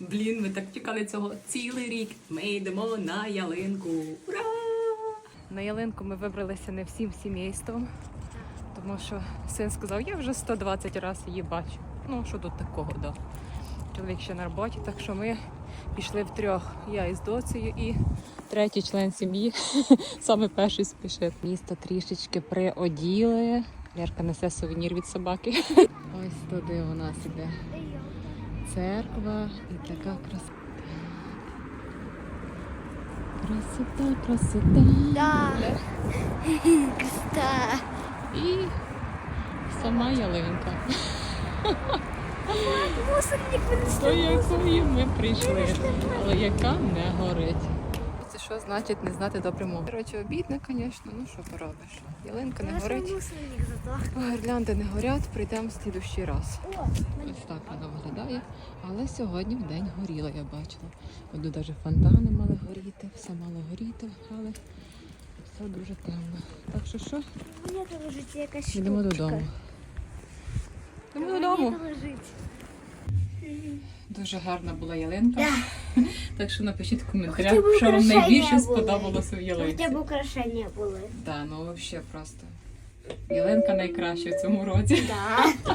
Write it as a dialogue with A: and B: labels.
A: Блін, ми так чекали цього цілий рік. Ми йдемо на ялинку. Ура! На ялинку ми вибралися не всім сімейством, тому що син сказав, я вже 120 разів її бачу. Ну, що тут такого, да. Чоловік ще на роботі, так що ми пішли втрьох. Я із доцею і третій член сім'ї. Саме перший спішив. Місто трішечки приоділи. Лярка несе сувенір від собаки. Ось туди у нас іде церква і така красота. Красота, красота.
B: Да. Красота.
A: І сама ялинка, до якої ми прийшли, але яка не горить. Що значить не знати добре мову? Коротше, обідне, звісно, ну що поробиш. Ялинка не горить. Гірлянди не горять, прийдемо в слідущий раз. Ось так воно виглядає. Але сьогодні в день горіло, я бачила. От навіть фонтани мали горіти, все мало горіти, але все дуже темно. Так що що?
B: мені якась штучка.
A: Йдемо додому. Йдемо додому. Дуже гарна була ялинка. Так що напишіть в коментарях, що вам найбільше
B: були.
A: сподобалося в ялинці.
B: Хоча б украшення були.
A: Да, ну взагалі просто. Ялинка найкраща в цьому році.
B: Да.